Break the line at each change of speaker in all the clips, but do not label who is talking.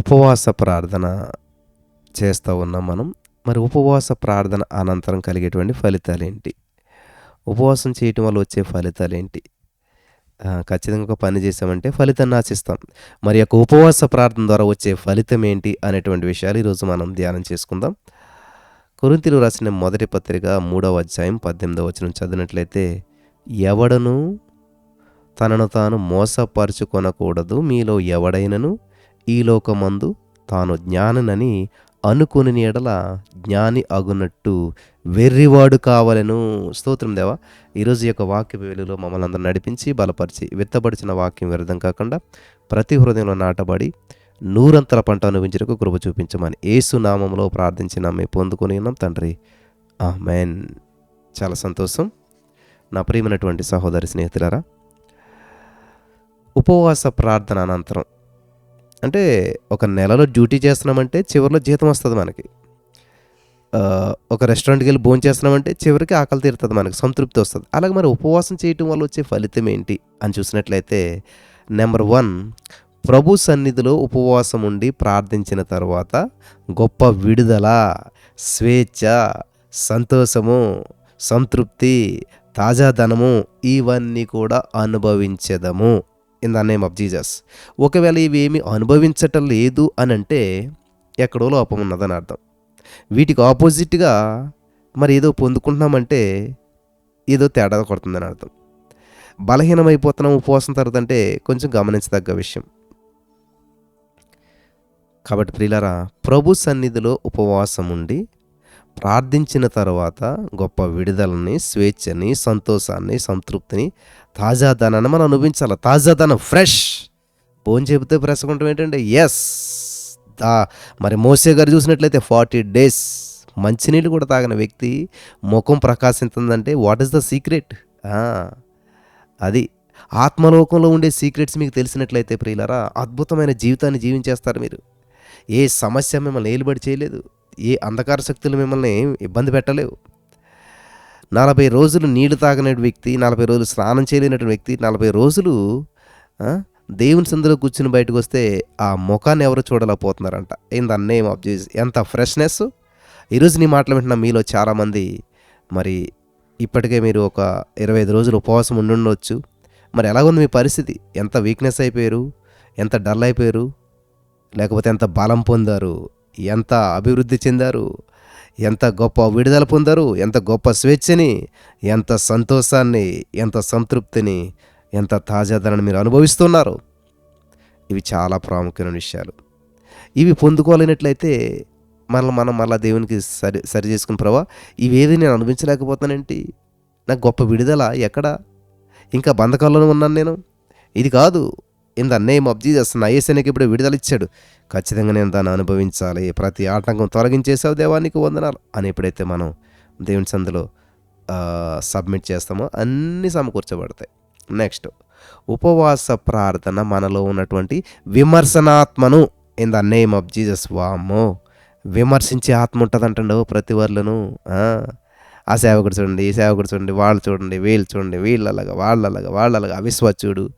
ఉపవాస ప్రార్థన చేస్తూ ఉన్నాం మనం. మరి ఉపవాస ప్రార్థన అనంతరం కలిగేటువంటి ఫలితాలు ఏంటి ఉపవాసం చేయటం వల్ల వచ్చే ఫలితాలు ఏంటి ఖచ్చితంగా ఒక పని చేసామంటే ఫలితాన్ని ఆశిస్తాం. మరి యొక్క ఉపవాస ప్రార్థన ద్వారా వచ్చే ఫలితం ఏంటి అనేటువంటి విషయాలు ఈరోజు మనం ధ్యానం చేసుకుందాం. కొరింతిలు రాసిన మొదటి పత్రిక మూడవ అధ్యాయం పద్దెనిమిదవ వచనం చదివినట్లయితే ఎవడను తనను తాను మోసపరుచుకొనకూడదు. మీలో ఎవడైనను ఈ లోకమందు తాను జ్ఞాననని అనుకుని ఎడల జ్ఞాని అగునట్టు వెర్రివాడు కావాలను. స్తోత్రం దేవా. ఈరోజు యొక్క వాక్య వెలుగులో మమ్మల్ని అందరూ నడిపించి బలపరిచి విత్తబడిచిన వాక్యం వ్యర్థం కాకుండా ప్రతి హృదయంలో నాటబడి నూరంతల పంట అనుభవించడానికి కృప చూపించమని ఏసు నామంలో ప్రార్థించిన మేము పొందుకొని ఉన్నాం తండ్రి. ఆమెన్. చాలా సంతోషం. నా ప్రియమైనటువంటి సహోదరి స్నేహితులారా ఉపవాస ప్రార్థన అనంతరం అంటే ఒక నెలలో డ్యూటీ చేస్తున్నామంటే చివరిలో జీతం వస్తుంది మనకి. ఒక రెస్టారెంట్కి వెళ్ళి భోజనం చేస్తున్నామంటే చివరికి ఆకలి తీరుతుంది మనకి సంతృప్తి వస్తుంది. అలాగే మరి ఉపవాసం చేయటం వల్ల వచ్చే ఫలితం ఏంటి అని చూసినట్లయితే నెంబర్ వన్ ప్రభు సన్నిధిలో ఉపవాసం ఉండి ప్రార్థించిన తర్వాత గొప్ప విడుదల స్వేచ్ఛ సంతోషము సంతృప్తి తాజాదనము ఇవన్నీ కూడా అనుభవించదము. In the name of Jesus ఒకవేళ ఇవేమి అనుభవించటం లేదు అని అంటే ఎక్కడో లోపం ఉన్నదని అర్థం. వీటికి ఆపోజిట్గా మరి ఏదో పొందుకుంటున్నామంటే ఏదో తేడా కొడుతుందని అర్థం. బలహీనమైపోతున్నాం ఉపవాసం తర్వాత అంటే కొంచెం గమనించదగ్గ విషయం. కాబట్టి ప్రియులారా ప్రభు సన్నిధిలో ఉపవాసం ఉండి ప్రార్థించిన తర్వాత గొప్ప విడుదలని స్వేచ్ఛని సంతోషాన్ని సంతృప్తిని తాజాదనాన్ని మనం అనుభవించాలి. తాజాదనం ఫ్రెష్. ఫోన్ చెబితే ప్రసకుంటాం ఏంటంటే ఎస్ దా. మరి మోసే గారు చూసినట్లయితే ఫార్టీ డేస్ మంచినీళ్ళు కూడా తాగిన వ్యక్తి ముఖం ప్రకాశించిందంటే వాట్ ఈస్ ద సీక్రెట్ అది. ఆత్మలోకంలో ఉండే సీక్రెట్స్ మీకు తెలిసినట్లయితే ప్రియులరా అద్భుతమైన జీవితాన్ని జీవించేస్తారు మీరు. ఏ సమస్య మిమ్మల్ని ఏలుబడి చేయలేదు. ఏ అంధకార శక్తులు మిమ్మల్ని ఇబ్బంది పెట్టలేవు. నలభై రోజులు నీళ్ళు తాగని వ్యక్తి నలభై రోజులు స్నానం చేయలేనటువంటి వ్యక్తి నలభై రోజులు దేవుని సందులో కూర్చుని బయటకు వస్తే ఆ ముఖాన్ని ఎవరు చూడలేకపోతున్నారంట. ఇంత ద నేమ్ ఆఫ్ ఎంత ఫ్రెష్నెస్ ఈరోజు నీ మాటలు వింటున్న మీలో చాలామంది మరి ఇప్పటికే మీరు ఒక ఇరవై ఐదు రోజులు ఉపవాసం ఉండి ఉండవచ్చు మరి ఎలాగుంది మీ పరిస్థితి? ఎంత వీక్నెస్ అయిపోయారు? ఎంత డల్ అయిపోయారు? లేకపోతే ఎంత బలం పొందారు? ఎంత అభివృద్ధి చెందారు? ఎంత గొప్ప విడుదల పొందారు? ఎంత గొప్ప స్వేచ్ఛని? ఎంత సంతోషాన్ని? ఎంత సంతృప్తిని? ఎంత తాజాదనాన్ని మీరు అనుభవిస్తున్నారు? ఇవి చాలా ప్రాముఖ్యమైన విషయాలు. ఇవి పొందుకోలేనట్లయితే మనల్ని మనం మళ్ళీ దేవునికి సరి సరి చేసుకుని ప్రభా ఇవేది నేను అనుభవించలేకపోతానేంటి నాకు గొప్ప విడుదల ఎక్కడ? ఇంకా బంధకాల్లోనే ఉన్నాను నేను? ఇది కాదు. In the name of Jesus నా ఏసనికి ఇప్పుడు విడుదల ఇచ్చాడు ఖచ్చితంగా నేను దాన్ని అనుభవించాలి. ప్రతి ఆటంకం తొలగించేసావు దేవానికి వందనాలు. అని ఎప్పుడైతే మనం దేవుని సందులో సబ్మిట్ చేస్తామో అన్నీ సమకూర్చబడతాయి. నెక్స్ట్ ఉపవాస ప్రార్థన మనలో ఉన్నటువంటి విమర్శనాత్మను in the name of Jesus వామో. విమర్శించే ఆత్మ ఉంటుందంటండి ప్రతి వాళ్ళను ఆ సేవకుడు చూడండి ఈ సేవకుడు చూడండి వాళ్ళు చూడండి వీళ్ళు చూడండి వీళ్ళలాగా వాళ్ళలాగా వాళ్ళలాగా అవిశ్వచ్చుడు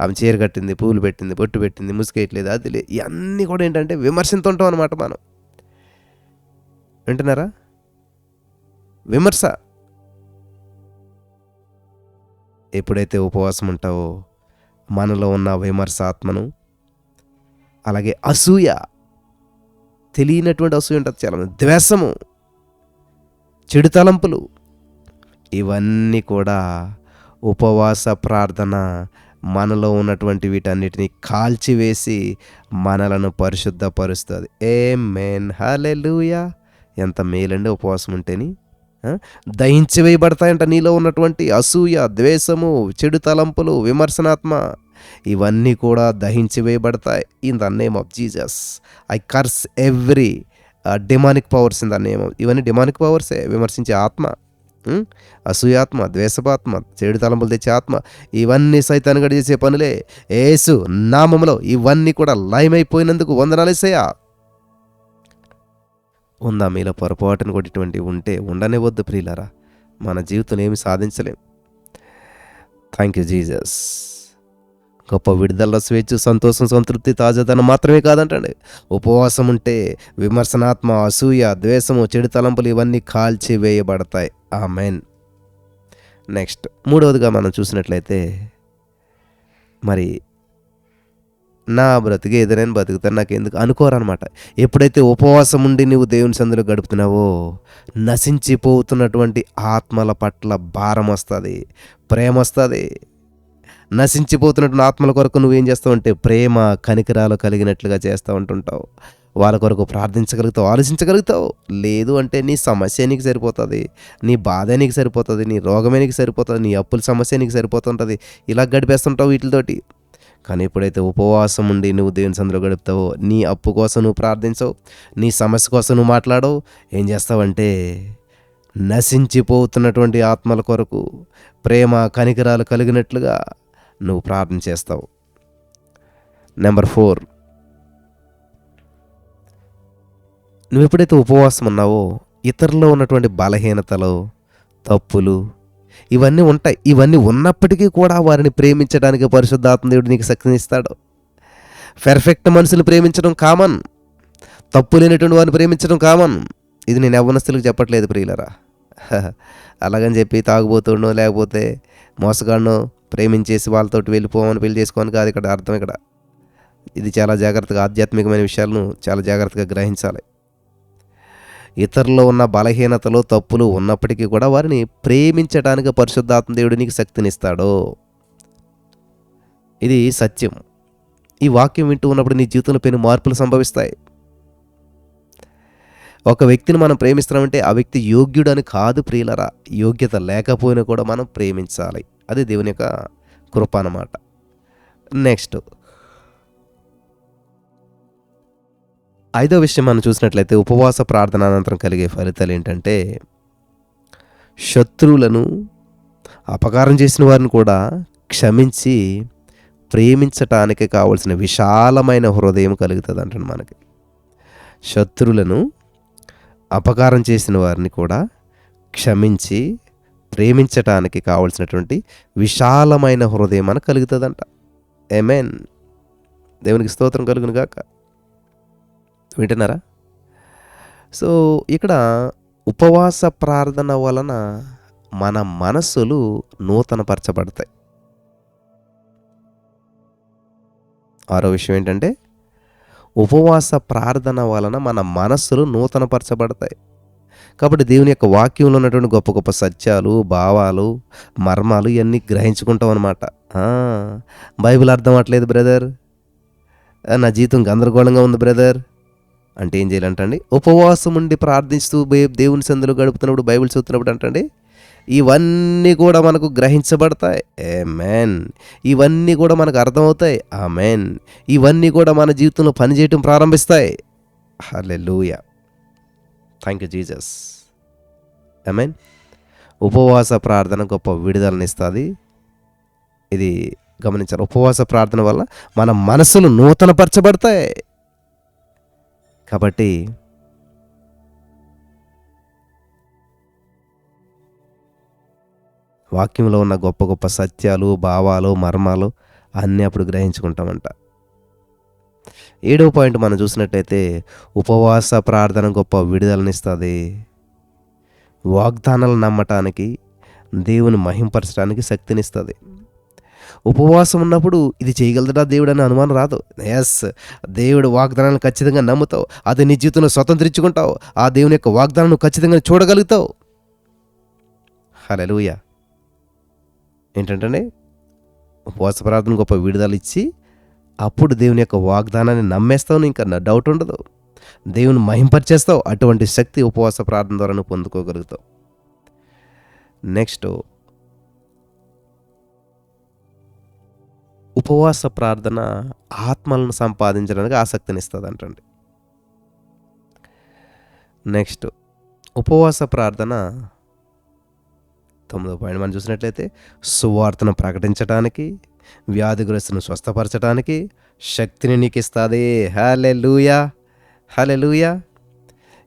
ఆమె చీర కట్టింది పూలు పెట్టింది బొట్టు పెట్టింది ముసుకేయట్లేదు అది లేదు. ఇవన్నీ కూడా ఏంటంటే విమర్శిస్తుంటాం అనమాట మనం. వింటున్నారా? విమర్శ. ఎప్పుడైతే ఉపవాసం ఉంటావో మనలో ఉన్న విమర్శాత్మను అలాగే అసూయ తెలియనటువంటి అసూయ ఉంటుంది చాలా ద్వేషము. చెడు తలంపులు. ఇవన్నీ కూడా ఉపవాస ప్రార్థన మనలో ఉన్నటువంటి వీటన్నిటిని కాల్చివేసి మనలను పరిశుద్ధపరుస్తుంది. ఏ మేన్ హలెలుయా ఎంత మేలండి ఉపవాసం ఉంటేని. ఆ? దహించి వేయబడతాయంట నీలో ఉన్నటువంటి అసూయ ద్వేషము చెడు తలంపులు విమర్శనాత్మ. ఇవన్నీ కూడా దహించి వేయబడతాయి. In the name of Jesus I curse every demonic powers దాన్ని ద నేమ్ ఇవన్నీ డిమానిక్ పవర్సే విమర్శించే ఆత్మ అసూయాత్మ ద్వేషపాత్మ చెడు తలంపులు తెచ్చే ఆత్మ ఇవన్నీ సైతాన్ని చేసే పనులే. ఏసు నామములో ఇవన్నీ కూడా లయమైపోయినందుకు వందనాలేసయ్యా ఉందా మీలో పొరపాటును కూడా ఉంటే ఉండనే వద్దు ప్రియులారా. మన జీవితంలో ఏమి సాధించలేం. థ్యాంక్ యూ జీజస్ గొప్ప విడుదల స్వేచ్ఛ సంతోషం సంతృప్తి తాజాదనం మాత్రమే కాదంటండి. ఉపవాసం ఉంటే విమర్శనాత్మ అసూయ ద్వేషము చెడు తలంపులు ఇవన్నీ కాల్చి వేయబడతాయి ఆ మెయిన్ నెక్స్ట్ మూడవదిగా మనం చూసినట్లయితే మరి నా బ్రతికి ఏదైనా బతుకుతాను నాకు ఎందుకు అనుకోరనమాట ఎప్పుడైతే ఉపవాసం ఉండి నువ్వు దేవుని సందులో గడుపుతున్నావో నశించిపోతున్నటువంటి ఆత్మల పట్ల భారం వస్తుంది ప్రేమ వస్తుంది నశించిపోతున్నటువంటి ఆత్మల కొరకు నువ్వేం చేస్తావు అంటే ప్రేమ కనికరాలు కలిగినట్లుగా చేస్తూ ఉంటుంటావు. వాళ్ళ కొరకు ప్రార్థించగలుగుతావు ఆలోచించగలుగుతావు. లేదు అంటే నీ సమస్య నీకు సరిపోతుంది నీ బాధ నీకు సరిపోతుంది నీ రోగమే నీకు సరిపోతుంది నీ అప్పుల సమస్య నీకు సరిపోతుంటుంది. ఇలా గడిపేస్తుంటావు వీటితోటి. కానీ ఎప్పుడైతే ఉపవాసం ఉండి నువ్వు దేవుని సందులో గడుపుతావో నీ అప్పు కోసం నువ్వు ప్రార్థించవు నీ సమస్య కోసం నువ్వు మాట్లాడవు. ఏం చేస్తావంటే నశించిపోతున్నటువంటి ఆత్మల కొరకు ప్రేమ కనికరాలు కలిగినట్లుగా నువ్వు ప్రార్థన చేస్తావు. నెంబర్ ఫోర్ నువ్వు ఎప్పుడైతే ఉపవాసం ఉన్నావో ఇతరుల్లో ఉన్నటువంటి బలహీనతలు తప్పులు ఇవన్నీ ఉంటాయి. ఇవన్నీ ఉన్నప్పటికీ కూడా వారిని ప్రేమించడానికి పరిశుద్ధాత్మ దేవుడు నీకు శక్తిని ఇస్తాడు పెర్ఫెక్ట్ మనుషులు ప్రేమించడం కామన్ తప్పు లేనటువంటి వారిని ప్రేమించడం కామన్ ఇది నేను యవ్వనస్తులకు చెప్పట్లేదు ప్రియులరా. అలాగని చెప్పి తాగుబోతుండో లేకపోతే మోసగాడనో ప్రేమించేసి వాళ్ళతోటి వెళ్ళిపోమని పెళ్ళి చేసుకోవడానికి కాదు ఇక్కడ అర్థం ఇక్కడ. ఇది చాలా జాగ్రత్తగా ఆధ్యాత్మికమైన విషయాలను చాలా జాగ్రత్తగా గ్రహించాలి. ఇతరుల్లో ఉన్న బలహీనతలు తప్పులు ఉన్నప్పటికీ కూడా వారిని ప్రేమించడానికి పరిశుద్ధాత్మ దేవుడు నీకు శక్తినిస్తాడు. ఇది సత్యం. ఈ వాక్యం వింటూ ఉన్నప్పుడు నీ జీవితంలో పెను మార్పులు సంభవిస్తాయి. ఒక వ్యక్తిని మనం ప్రేమిస్తున్నామంటే ఆ వ్యక్తి యోగ్యుడని కాదు ప్రియులరా. యోగ్యత లేకపోయినా కూడా మనం ప్రేమించాలి. అది దేవుని యొక్క కృప అన్నమాట. నెక్స్ట్. ఐదో విషయం మనం చూసినట్లయితే ఉపవాస ప్రార్థన అనంతరం కలిగే ఫలితాలు ఏంటంటే శత్రువులను అపకారం చేసిన వారిని కూడా క్షమించి ప్రేమించటానికి కావలసిన విశాలమైన హృదయం కలుగుతుంది అంటాడు మనకి. శత్రువులను అపకారం చేసిన వారిని కూడా క్షమించి ప్రేమించటానికి కావలసినటువంటి విశాలమైన హృదయం మనకు కలుగుతుందంట. ఎమెన్ దేవునికి స్తోత్రం కలుగును గాక. వింటున్నారా? సో ఇక్కడ ఉపవాస ప్రార్థన వలన మన మనస్సులు నూతనపరచబడతాయి. ఆరో విషయం ఏంటంటే ఉపవాస ప్రార్థన వలన మన మనస్సులు నూతనపరచబడతాయి. కాబట్టి దేవుని యొక్క వాక్యంలో ఉన్నటువంటి గొప్ప గొప్ప సత్యాలు భావాలు మర్మాలు ఇవన్నీ గ్రహించుకుంటాం అనమాట బైబిల్ అర్థం అవట్లేదు బ్రదర్? నా జీవితం గందరగోళంగా ఉంది బ్రదర్? అంటే ఏం చేయాలంటండి? ఉపవాసం ఉండి ప్రార్థిస్తూ దేవుని సందులో గడుపుతున్నప్పుడు బైబిల్ చదువుతున్నప్పుడు అంటండి ఇవన్నీ కూడా మనకు గ్రహించబడతాయి. ఏ మ్యాన్ ఇవన్నీ కూడా మనకు అర్థమవుతాయి. ఆ మ్యాన్ ఇవన్నీ కూడా మన జీవితంలో పనిచేయటం ప్రారంభిస్తాయి. హలే లూయ థ్యాంక్ యూ జీజస్ మీన్ ఉపవాస ప్రార్థన గొప్ప విడుదలనిస్తుంది ఇది గమనించాలి. ఉపవాస ప్రార్థన వల్ల మన మనసులు నూతనపరచబడతాయి. కాబట్టి వాక్యంలో ఉన్న గొప్ప గొప్ప సత్యాలు భావాలు మర్మాలు అన్నీ అప్పుడు గ్రహించుకుంటామంట. ఏడవ పాయింట్ మనం చూసినట్టయితే ఉపవాస ప్రార్థన గొప్ప విడుదలనిస్తుంది. వాగ్దానాలు నమ్మటానికి దేవుని మహింపరచడానికి శక్తినిస్తుంది. ఉపవాసం ఉన్నప్పుడు ఇది చేయగలదా దేవుడు అనే అనుమానం రాదు. ఎస్ దేవుడు వాగ్దానాలను ఖచ్చితంగా నమ్ముతావు. అది నీ జీవితంలో స్వతంత్రించుకుంటావు. ఆ దేవుని యొక్క వాగ్దానం ఖచ్చితంగా చూడగలుగుతావు. హలో ఏంటంటే ఉపవాస ప్రార్థన గొప్ప విడుదల ఇచ్చి అప్పుడు దేవుని యొక్క వాగ్దానాన్ని నమ్మేస్తావు ఇంకా నా డౌట్ ఉండదు. దేవుని మహింపరిచేస్తావు అటువంటి శక్తి ఉపవాస ప్రార్థన ద్వారా నువ్వు పొందుకోగలుగుతావు. నెక్స్ట్ ఉపవాస ప్రార్థన ఆత్మలను సంపాదించడానికి ఆసక్తిని ఇస్తుంది అంటండి నెక్స్ట్ ఉపవాస ప్రార్థన తొమ్మిదో పాయింట్ మనం చూసినట్లయితే సువార్తను ప్రకటించడానికి వ్యాధిగ్రస్తులను స్వస్థపరచడానికి శక్తిని నీకు ఇస్తుంది హలే లూయా హలే లూయా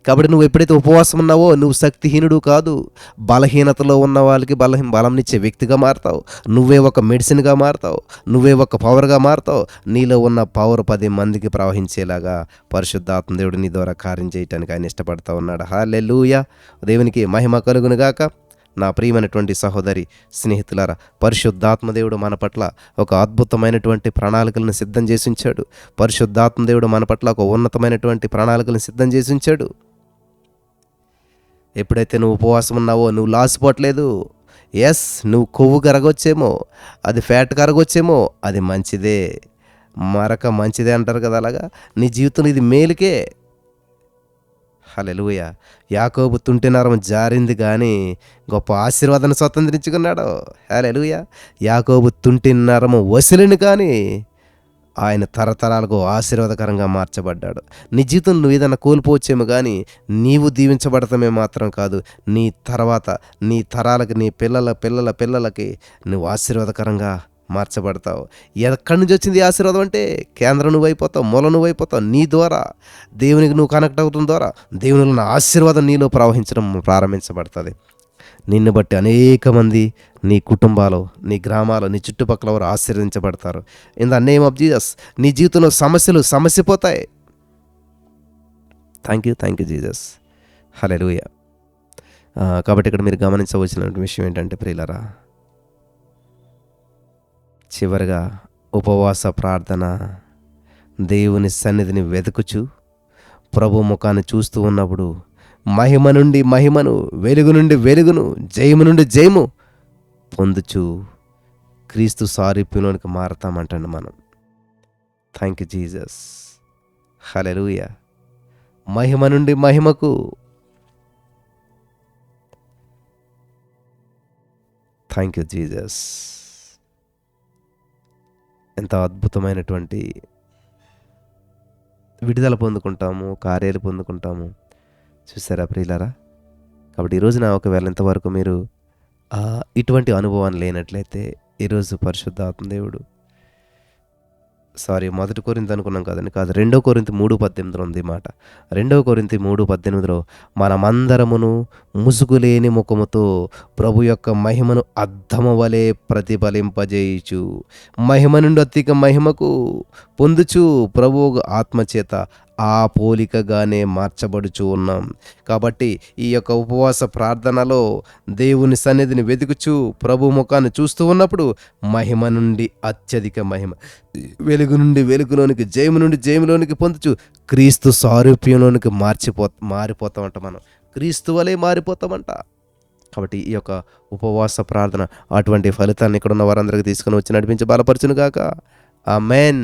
కాబట్టి నువ్వు ఎప్పుడైతే ఉపవాసం ఉన్నావో నువ్వు శక్తిహీనుడు కాదు. బలహీనతలో ఉన్న వాళ్ళకి బలహీన బలంనిచ్చే వ్యక్తిగా మారుతావు. నువ్వే ఒక మెడిసిన్గా మారుతావు. నువ్వే ఒక పవర్గా మారుతావు. నీలో ఉన్న పవర్ పది మందికి ప్రవహించేలాగా పరిశుద్ధాత్మ దేవుడు నీ ద్వారా కార్యం చేయటానికి ఆయన ఇష్టపడతా ఉన్నాడు. హాలెలూయ దేవునికి మహిమ కలుగునుగాక. నా ప్రియమైనటువంటి సహోదరి స్నేహితులారా పరిశుద్ధాత్మదేవుడు మన పట్ల ఒక అద్భుతమైనటువంటి ప్రణాళికలను సిద్ధం చేసి ఉంచాడు. పరిశుద్ధాత్మదేవుడు మన పట్ల ఒక ఉన్నతమైనటువంటి ప్రణాళికలను సిద్ధం చేసి ఉంచాడు. ఎప్పుడైతే నువ్వు ఉపవాసం ఉన్నావో నువ్వు లాసిపోవట్లేదు. ఎస్ నువ్వు కొవ్వు కరగొచ్చేమో అది ఫ్యాట్ కరగొచ్చేమో అది మంచిదే. మరక మంచిదే అంటారు కదా అలాగా? నీ జీవితంలో ఇది మేలుకే. హలెలుయ యాకోబు తుంటినరం జారింది కానీ గొప్ప ఆశీర్వాదాన్ని స్వతంత్రించుకున్నాడు. హలెలుయ యాకోబు తుంటినరము వసిలిని కానీ ఆయన తరతరాలకు ఆశీర్వాదకరంగా మార్చబడ్డాడు. నీ జీవితం నువ్వు ఏదైనా కోల్పోవచ్చేమో కానీ నీవు దీవించబడటమే మాత్రం కాదు. నీ తర్వాత నీ తరాలకి నీ పిల్లల పిల్లల పిల్లలకి నువ్వు ఆశీర్వాదకరంగా మార్చబడతావు. ఎక్కడి నుంచి వచ్చింది ఆశీర్వాదం అంటే కేంద్రం నువ్వు అయిపోతావు మూల నువ్వు అయిపోతావు నీ ద్వారా దేవునికి నువ్వు కనెక్ట్ అవుతున్న ద్వారా దేవుని ఉన్న ఆశీర్వాదం నీలో ప్రవహించడం ప్రారంభించబడుతుంది. నిన్ను బట్టి అనేక మంది నీ కుటుంబాలు నీ గ్రామాలు నీ చుట్టుపక్కల వారు ఆశీర్వదించబడతారు. In the name of Jesus నీ జీవితంలో సమస్యలు సమస్యపోతాయి thank you thank you Jesus హలే కాబట్టి ఇక్కడ మీరు గమనించవలసిన విషయం ఏంటంటే ప్రియులరా చివరిగా ఉపవాస ప్రార్థన దేవుని సన్నిధిని వెతుకుచు ప్రభు ముఖాన్ని చూస్తూ ఉన్నప్పుడు మహిమ నుండి మహిమను వెలుగు నుండి వెలుగును జయము నుండి జయము పొందుచు క్రీస్తు సారీప్యంలోనికి మారతామంటండి మనం. థ్యాంక్ యూ జీజస్ హలెలూయ మహిమ నుండి మహిమకు థ్యాంక్ యూ జీజస్ ఎంత అద్భుతమైనటువంటి విడుదల పొందుకుంటాము కార్యాలు పొందుకుంటాము. చూసారా ప్రియులారా? కాబట్టి ఈరోజున ఒకవేళ ఇంతవరకు మీరు ఇటువంటి అనుభవాన్ని లేనట్లయితే ఈరోజు పరిశుద్ధాత్మ దేవుడు సారీ మొదటి కొరింత అనుకున్నాం కదండి. కాదు రెండో కొరింత మూడు పద్దెనిమిదిలో ఉంది మాట. రెండవ కొరింత మూడు పద్దెనిమిదిలో మనమందరమును ముసుగులేని ముఖముతో ప్రభు యొక్క మహిమను అద్దము వలె ప్రతిఫలింపజేయుచు. మహిమ నుండి అత్యక మహిమకు పొందుచు ప్రభువు ఆత్మచేత ఆ పోలికగానే మార్చబడుచు ఉన్నాం. కాబట్టి ఈ యొక్క ఉపవాస ప్రార్థనలో దేవుని సన్నిధిని వెతుకుచు ప్రభు ముఖాన్ని చూస్తూ ఉన్నప్పుడు మహిమ నుండి అత్యధిక మహిమ. వెలుగు నుండి వెలుగులోనికి జయము నుండి జయములోనికి పొందుచు క్రీస్తు సారూప్యంలోనికి మార్చిపో మారిపోతామంట మనం. క్రీస్తు వలె మారిపోతామంట. కాబట్టి ఈ యొక్క ఉపవాస ప్రార్థన అటువంటి ఫలితాన్ని ఇక్కడ ఉన్న వారందరికీ తీసుకుని వచ్చి నడిపించి బలపరచును గాక ఆ మెన్